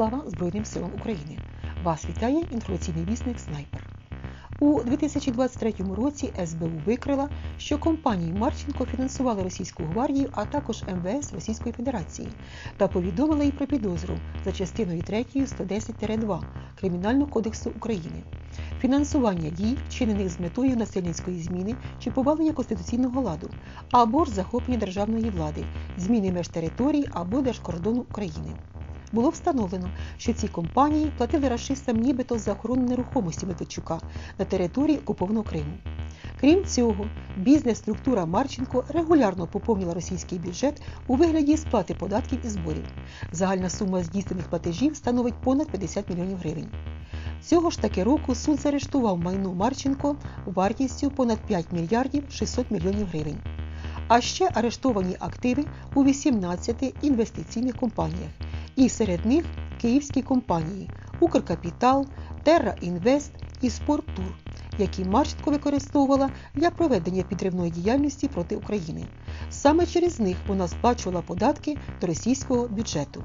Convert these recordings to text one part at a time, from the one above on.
Слава Збройним силам України! Вас вітає інформаційний вісник Снайпер. У 2023 році СБУ викрила, що компанії Марченко фінансували російську гвардію, а також МВС Російської Федерації та повідомила їй про підозру за частиною 3 110-2 Кримінального кодексу України. Фінансування дій, вчинених з метою насильницької зміни чи повалення конституційного ладу, або ж захоплення державної влади, зміни меж територій або держкордону України було встановлено, що ці компанії платили расистам нібито за охорону нерухомості Медведчука на території окупованого Криму. Крім цього, бізнес-структура Марченко регулярно поповнила російський бюджет у вигляді сплати податків і зборів. Загальна сума здійснених платежів становить понад 50 мільйонів гривень. Цього ж таки року суд заарештував майно Марченко вартістю понад 5 мільярдів 600 мільйонів гривень. А ще арештовані активи у 18 інвестиційних компаніях, і серед них київські компанії Укркапітал, Терра Інвест і Спорттур, які Марченко використовувала для проведення підривної діяльності проти України. Саме через них вона сплачувала податки до російського бюджету.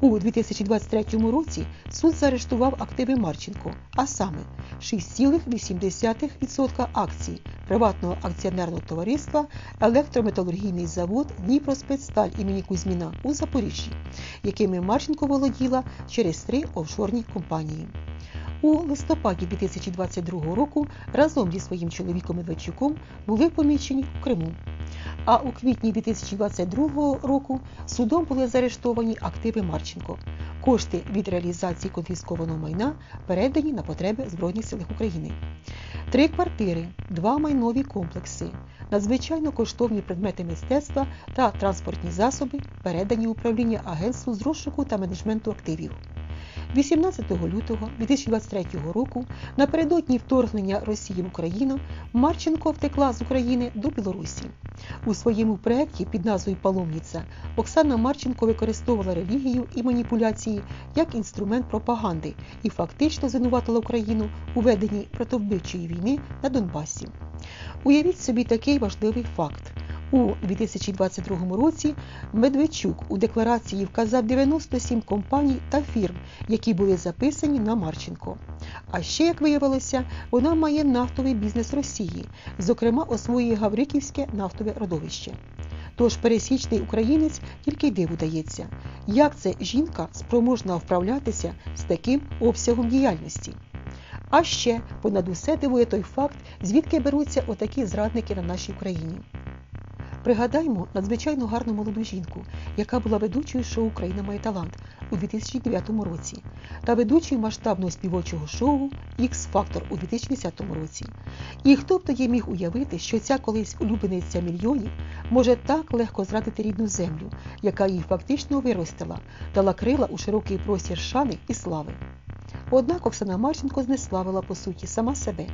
У 2023 році суд заарештував активи Марченко, а саме 6,8% акцій приватного акціонерного товариства Електрометалургійний завод Дніпроспецсталь імені Кузьміна у Запоріжжі, якими Марченко володіла через три офшорні компанії. У листопаді 2022 року разом зі своїм чоловіком Медведчуком були помічені у Криму. А у квітні 2022 року судом були заарештовані активи Марченко. Кошти від реалізації конфіскованого майна передані на потреби Збройних сил України. Три квартири, два майнові комплекси, надзвичайно коштовні предмети мистецтва та транспортні засоби передані управління Агентству з розшуку та менеджменту активів. 18 лютого 2023 року напередодні вторгнення Росії в Україну Марченко втекла з України до Білорусі. У своєму проєкті під назвою Паломніця Оксана Марченко використовувала релігію і маніпуляції як інструмент пропаганди і фактично звинуватила Україну у веденні протовбивчої війни на Донбасі. Уявіть собі такий важливий факт. У 2022 році Медведчук у декларації вказав 97 компаній та фірм, які були записані на Марченко. А ще, як виявилося, вона має нафтовий бізнес Росії, зокрема освоює Гавриківське нафтове родовище. Тож пересічний українець тільки диву дається, як це жінка спроможна вправлятися з таким обсягом діяльності. А ще понад усе дивує той факт, звідки беруться отакі зрадники на нашій Україні. Пригадаймо надзвичайно гарну молоду жінку, яка була ведучою шоу Україна має талант у 2009 році та ведучою масштабного співочого шоу X-Factor у 2010 році. І хто б тоді міг уявити, що ця колись улюблениця мільйонів може так легко зрадити рідну землю, яка її фактично виростила, дала крила у широкий простір шани і слави. Однак Оксана Марченко знеславила по суті сама себе.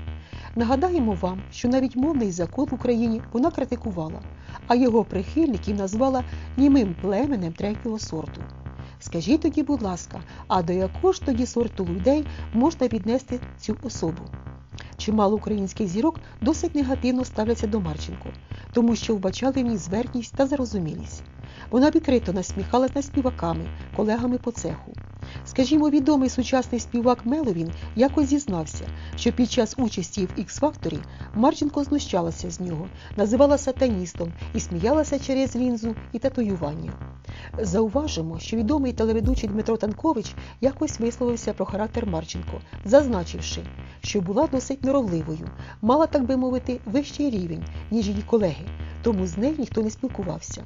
Нагадаємо вам, що навіть мовний закон в Україні вона критикувала, а його прихильників назвала німим племенем третього сорту. Скажіть тоді, будь ласка, а до якого ж тоді сорту людей можна віднести цю особу? Чимало українських зірок досить негативно ставляться до Марченко, тому що вбачали в ній зверхність та зарозумілість. Вона відкрито насміхалась над співаками, колегами по цеху. Скажімо, відомий сучасний співак Меловін якось зізнався, що під час участі в X-Factor Марченко знущалася з нього, називала сатаністом і сміялася через лінзу і татуювання. Зауважимо, що відомий телеведучий Дмитро Танкович якось висловився про характер Марченко, зазначивши, що була досить норовливою, мала, так би мовити, вищий рівень, ніж її колеги, тому з нею ніхто не спілкувався.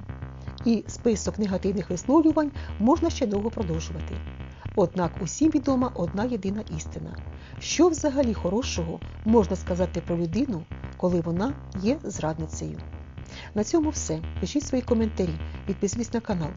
І список негативних висловлювань можна ще довго продовжувати. Однак усім відома одна єдина істина. Що взагалі хорошого можна сказати про людину, коли вона є зрадницею? На цьому все. Пишіть свої коментарі, підписуйтесь на канал.